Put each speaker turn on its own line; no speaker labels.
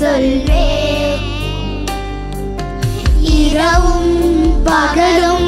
சொல்வே இரவும் பகலும்